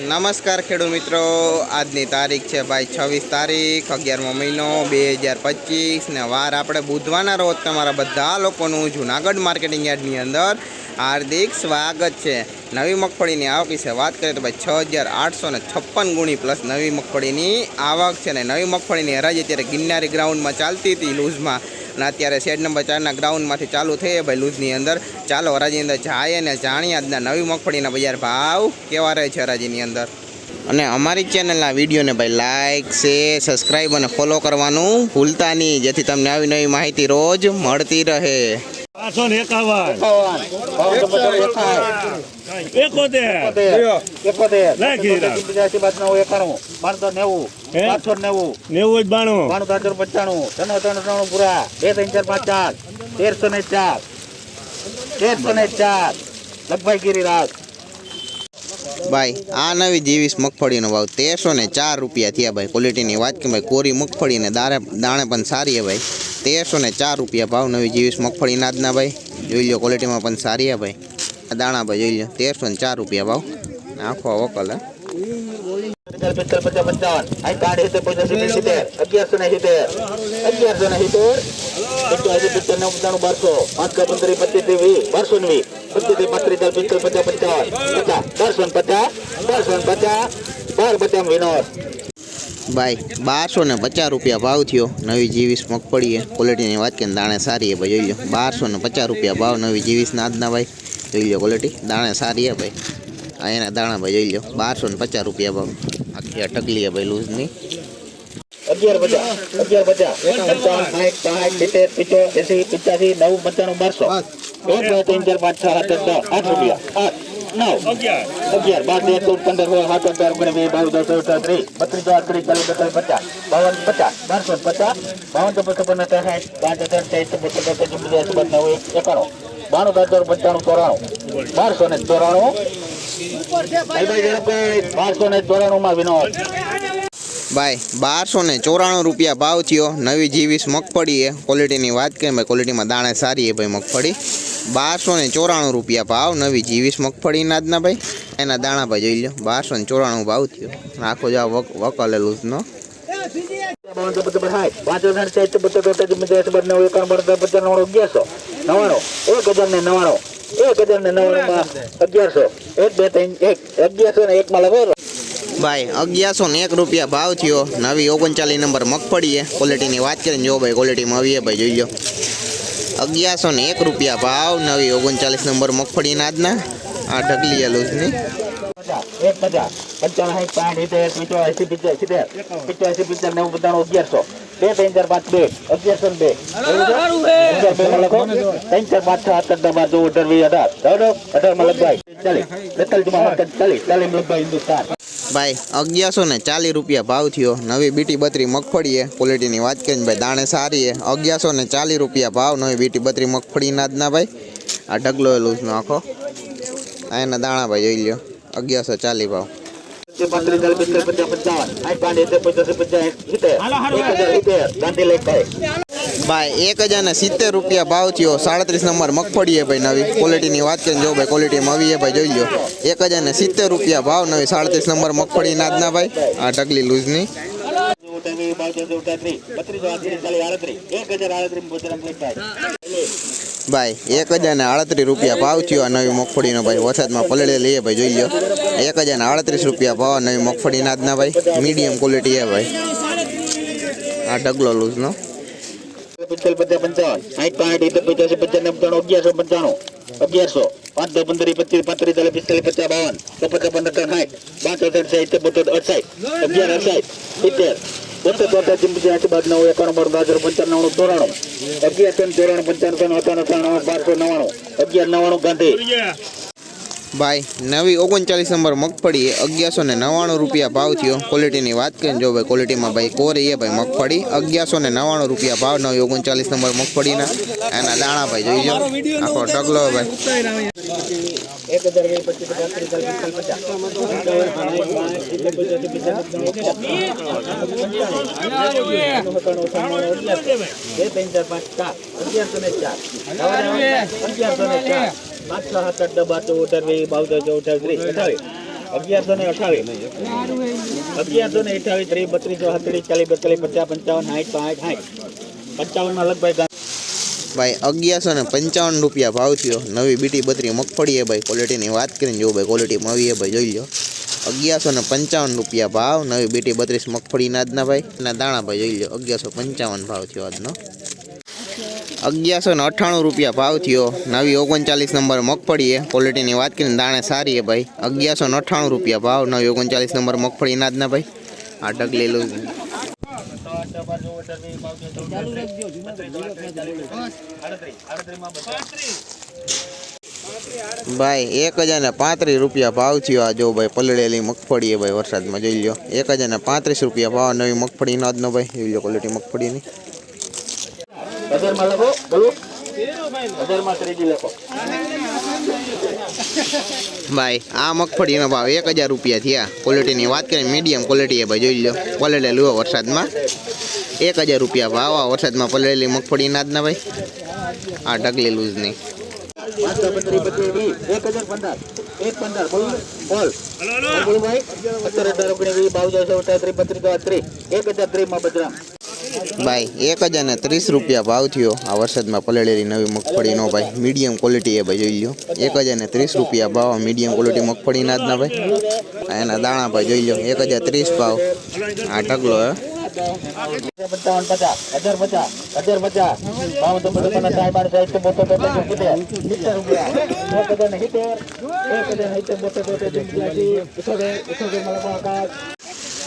નમસ્કાર ખેડૂત મિત્રો. આજની તારીખ છે ભાઈ છવ્વીસ તારીખ, અગિયારમો મહિનો બે હજાર પચીસ ને વાર આપણે બુધવારના રોજ તમારા બધા લોકોનું જુનાગઢ માર્કેટિંગ યાર્ડની અંદર હાર્દિક સ્વાગત છે. નવી મગફળીની આવક વિશે વાત કરીએ તો ભાઈ છ હજાર આઠસો ને છપ્પન ગુણી પ્લસ નવી મગફળીની આવક છે ને નવી મગફળીની હરાજી અત્યારે ગિરનારી ગ્રાઉન્ડમાં ચાલતી હતી લૂઝમાં. અને અત્યારે શેડ નંબર ચારના ગ્રાઉન્ડમાંથી ચાલુ થઈ ભાઈ લૂઝની અંદર. ચાલો હરાજીની અંદર જાય અને જાણીએ આજના નવી મગફળીના બજાર ભાવ કેવા રહે છે હરાજીની અંદર. અને અમારી ચેનલના વિડીયોને ભાઈ લાઇક શેર સબસ્ક્રાઈબ અને ફોલો કરવાનું ભૂલતા નહીં જેથી તમને આવી નવી માહિતી રોજ મળતી રહે. ને? નેવું બાણું ભાઈ આ નવી જીવીસ મગફળીનો ભાવ તેરસો ને ચાર રૂપિયા થયા ભાઈ. ક્વોલિટીની વાત કે ભાઈ કોરી મગફળી ને દાણે દાણે પણ સારી હે ભાઈ. તેરસો ને ચાર રૂપિયા ભાવ નવી જીવીસ મગફળી નાદના ભાઈ. જોઈ લો ક્વોલિટીમાં પણ સારી હે ભાઈ. દાણા ભાઈ જોઈ લો તેરસો ને ચાર રૂપિયા ભાવ. આખો વકલ ભાઈ બારસો ને પચાસ રૂપિયા ભાવ થયો. નવી જીવીસ મગફળી ક્વોલિટીની વાત કરીને દાણે સારી એ ભાઈ જોઈ લો. બારસો ને પચાસ રૂપિયા ભાવ નવી જીવીસ નાદના ભાઈ. જોઈ લો ક્વોલિટી દાણે સારી હે ભાઈ આ એના દાણા ભાઈ જોઈ લો બારસો ને પચાસ રૂપિયા ભાવ આખી ટકલી છે ભાઈ લૂઝની અગિયાર પચાસ અગિયાર પચાસ પંચાવન સાઠ સાઠ સિત્તેર પિત્તોર એસી પિચ્યાસી નવ પંચાણું બારસો એક બે ત્રણ ચાર પાંચ છ સાત આઠ દસ આઠ રૂપિયા આઠ નવ અગિયાર બાર તેર ચૌદ પંદર સોળ સાત અગિયાર ઓગણીસ વીસ બાવીસ દસ ચૌદ ત્રીસ બત્રીસ ચોત્રીસ ચાલીસ બેતાલીસ પચાસ બાવન પચાસ બારસો પચાસ બાવન તો પચાસ પંદર સાઠ પાંચ ચોપન ચાલીસ પચાસ પચાસ પચાસ પચાસ નવ એકાણું બાણું દસ પંચાણું ચોરાણું બારસો ને ચોરાણું બારસો ને ચોરાણું માં વિનોદ ભાઈ બારસો ને ચોરાણું રૂપિયા ભાવ થયો. નવી જીવીસ મગફળી એ. ક્વોલિટીની વાત કરીએ ભાઈ ક્વોલિટીમાં દાણે સારી એ ભાઈ મગફળી. બારસો ને ચોરાણું રૂપિયા ભાવ, નવી જીવીસ જ ના ભાઈ. એના દાણા ભાઈ જોઈ લો બારસો ને ચોરાણું ભાવ થયો. આખો જ વક, વકલેલું જ પાંચ હજાર સાઠ પચાસ પચાસ પચાસ નવ્વાણું એક હજાર ને નવ્વાણું એક હજાર ને નવ્વાણું અગિયારસો. એક બે ત્રણ એક. અગિયારસો ને એક માં લગાવો ભાઈ અગિયારસો ને એક રૂપિયા ભાવ થયો. નવી ઓગણચાલીસ નંબર મગફળી છે ક્વોલિટીની વાત કરીને જો ભાઈ ક્વોલિટીમાં આવીએ ભાઈ જોઈ લો. અગિયારસો ને એક રૂપિયા ભાવ નવી ઓગણચાલીસ નંબર મગફળી આજના. આ ઢગલી લૂઝની પચાસ એક પચાસ. પંચાવન સાઠ સિત્તેર સિત્તેર સિત્તેર. પિચોએસી નેવું બધાનું અગિયારસો. બે ત્રણ ચાર પાંચ બે. અગિયારસો બે. અગિયાર બે માં લખો ત્રણ ચાર પાંચ છ સાત આઠ બાર ચૌદ અઢાર વીસ અઢાર. ચૌદ અઢારમાં લખભાઈ ચાલીસ. બેતાલીસમાં ચાલીસ. ચાલીસ લખભાઈ હિન્દુસ્તાન. ભાઈ અગિયારસો ને ચાલીસ રૂપિયા ભાવ થયો. નવી બીટી બત્રી મગફળી છે ક્વોલિટીની વાત કરીને ભાઈ દાણે સારી એ અગિયારસો ને ચાલીસ રૂપિયા ભાવ. નવી બીટી બત્રી મગફળી ના ભાઈ. આ ઢગલો લૂઝનો આખો. આ એના દાણા ભાઈ જોઈ લ્યો. અગિયારસો ચાલીસ ભાવ. પાંત્રીસ ચાલીસ પિસ્તાલીસ પચાસ પંચાવન આઠ પાંચ સિત્તેર પચાસ પચાસ સિત્તેર એક હજાર સિત્તેર ગાંધી લેખભાઈ ભાઈ એક હજાર ને સિત્તેર રૂપિયા ભાવ થયો સાડત્રીસ નંબર મગફળી છે ભાઈ નવી ક્વોલિટીની વાત કરીને જો ભાઈ ક્વોલિટીમાં આવી છે ભાઈ જોઈ લો એક હજાર ને સિત્તેર રૂપિયા ભાવ નવી સાડત્રીસ નંબર મગફળી નાદના ભાઈ આ ઢગલી લૂઝની ભાઈ એક હજાર ને આડત્રીસ રૂપિયા ભાવ થયો આ નવી મગફળીનો ભાઈ વરસાદમાં પલળે લઈએ ભાઈ જોઈ લો એક હજાર ને આડત્રીસ રૂપિયા ભાવ નવી મગફળીના આજના ભાઈ મીડિયમ ક્વોલિટી છે ભાઈ આ ઢગલો લૂઝનો અગિયારસો પાંચ પંદર પચીસ પાંત્રીસ ચાલીસ પિસ્તાલીસ પચાસ બાવન પચાસ પંદર સાઠ પાંચ હજાર સાઠ બોતેર અડસાઠ અગિયાર અડસાઠ સિત્તેર બોતેર ચોતેર ચિંપી આઠ બાદ નવ એકાણું બાર બાર પંચાણું ચોરાણું અગિયાર ત્રણ ચોરાણું પંચાણું અઠાણું ત્રણ બારસો નવ્વાણું અગિયાર નવ્વાણું ગાંધી. ભાઈ, નવી ઓગણચાલીસ નંબર મગફળી અગિયારસો ને નવ્વાણું રૂપિયા ભાવ થયો. ક્વોલિટીની વાત કરીને જો ભાઈ ક્વોલિટીમાં ભાઈ કોરી એ ભાઈ મગફળી. અગિયારસો ને નવ્વાણું રૂપિયા ભાવ નવી ઓગણચાલીસ નંબર મગફળીના. એના દાણા ભાઈ જોઈ જાઓ આખો ટકલો ભાઈ. એક હજાર વીસ પચીસ પાંત્રીસ ચાલીસ પિસ્તાલીસ પચાસ બે ત્રણ ચાર પાંચ ચાર અગિયારસો ને ચાર અગિયારસો ને ચાર પાંચ છ સાત આઠ બાર ચૌદ અઢાર વીસ બાવીસ ચોવીસ અઠાવીસ ત્રીસ અઠાવીસ અગિયારસો ને અઠાવીસ, અગિયારસો ને અઠાવીસ, ત્રીસ, બત્રીસો ચોત્રીસ ચાલીસ, બેતાલીસ, પચાસ, પંચાવન સાઠ પાંઠ સાઠ પંચાવનમાં લગભગ ભાઈ, અગિયારસો ને પંચાવન રૂપિયા ભાવ થયો. નવી બીટી બત્રી મગફળી એ ભાઈ ક્વોલિટીની વાત કરીને જો ભાઈ ક્વોલિટીમાં આવી એ ભાઈ, જોઈ લો અગિયારસો ને પંચાવન રૂપિયા ભાવ, નવી બીટી બત્રીસ મગફળીના આજના ભાઈ અને દાણા ભાઈ, જોઈ લો અગિયારસો પંચાવન ભાવ થયો આજનો. અગિયારસો ને અઠ્ઠાણું રૂપિયા ભાવ થયો, નવી ઓગણચાલીસ નંબર મગફળી એ ક્વોલિટીની વાત કરીને દાણે સારી એ ભાઈ. અગિયારસો ને અઠ્ઠાણું રૂપિયા ભાવ, નવી ઓગણચાલીસ નંબર મગફળીના આજના ભાઈ. આ ઢગલેલું ભાઈ એક હજાર ને પાંત્રીસ રૂપિયા ભાવ થયો આ જો ભાઈ પલળેલી મગફળી ભાઈ વરસાદમાં જોઈ લો એક હજાર ને પાંત્રીસ રૂપિયા ભાવ નવી મગફળીનો આજનો ભાઈ. જોઈ લો ક્વોલિટી મગફળીની. ભાઈ આ મગફળીનો ભાવ એક હજાર રૂપિયા થયા. ક્વોલિટીની વાત કરીએ મીડિયમ ક્વોલિટી એ ભાઈ જોઈ લો પલળેલું વરસાદમાં. એક હજાર રૂપિયા ભાવ આ વરસાદમાં પલળેલી મગફળી ના ભાઈ? આ ઢગલેલું જ નહીં. ભાઈ, એક હજાર ને ત્રીસ રૂપિયા ભાવ થયો આ વરસાદમાં પલળેલી નવી મગફળીનો ભાઈ. મીડિયમ ક્વોલિટી એ ભાઈ, જોઈ લો એક હજાર ને ત્રીસ રૂપિયા ભાવ મીડિયમ ક્વોલિટી મગફળીના જ ના ભાઈ. એના દાણા ભાઈ, જોઈ લો એક હજાર ત્રીસ ભાવ. આ ઢગલો, હે.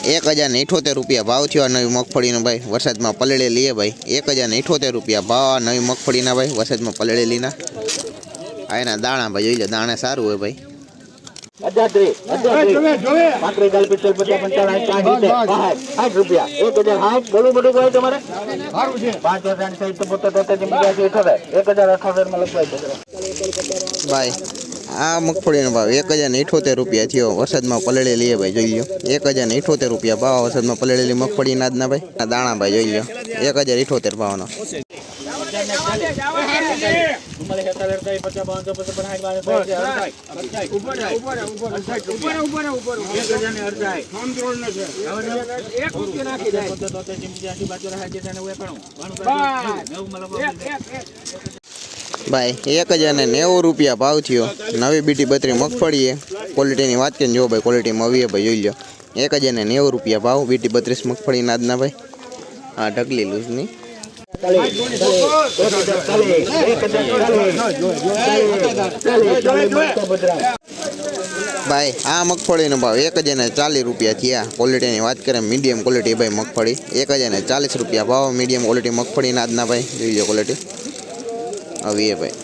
એક હજાર ને ઇઠોતેર રૂપિયા ભાવ થયો નવી મગફળીનો ભાઈ. વરસાદમાં પલળેલી લઈએ ભાઈ. એક હજાર ને ઇઠોતેર રૂપિયા ભાવ નવી મગફળીના ભાઈ. વરસાદમાં પલળેલીના આ એના દાણા ભાઈ, જોઈ લે, દાણા સારું હોય ભાઈ. પચાસ પંચાવન સાઠ સાઠ રૂપિયા. એક હજાર. સાઠ બોલું બધું તમારે? પાંચ એક માં લખવાય ભાઈ આ મગફળીનો ભાવ એક હજાર ઇઠોતેર રૂપિયા થયો. વરસાદમાં પલળેલી એ ભાઈ જોઈ લો એક હજાર ને ઇઠોતેર રૂપિયા ભાવ વરસાદમાં પલળેલી મગફળીના જ ના ભાઈ. આ દાણા ભાઈ જોઈ લો એક હજાર ઇઠોતેર ભાવનો. ભાઈ એક હજાર ને નેવું રૂપિયા ભાવ થયો. નવી બીટી બત્રી મગફળી છે ક્વોલિટીની વાત કરીને જો ભાઈ ક્વોલિટીમાં આવીએ ભાઈ જોઈ લો એક હજાર ને નેવું રૂપિયા ભાવ બીટી બત્રીસ મગફળીના જ ના ભાઈ. હા ઢગલી લૂઝની. ભાઈ, આ મગફળીનો ભાવ એક હજાર ને ચાલીસ રૂપિયા થયા. ક્વોલિટીની વાત કરીએ મીડિયમ ક્વોલિટી ભાઈ મગફળી. એક હજાર ને ચાલીસ રૂપિયા ભાવ મીડિયમ ક્વોલિટી મગફળીના આજના ભાઈ. જોઈ લો ક્વોલિટી આવી ભાઈ.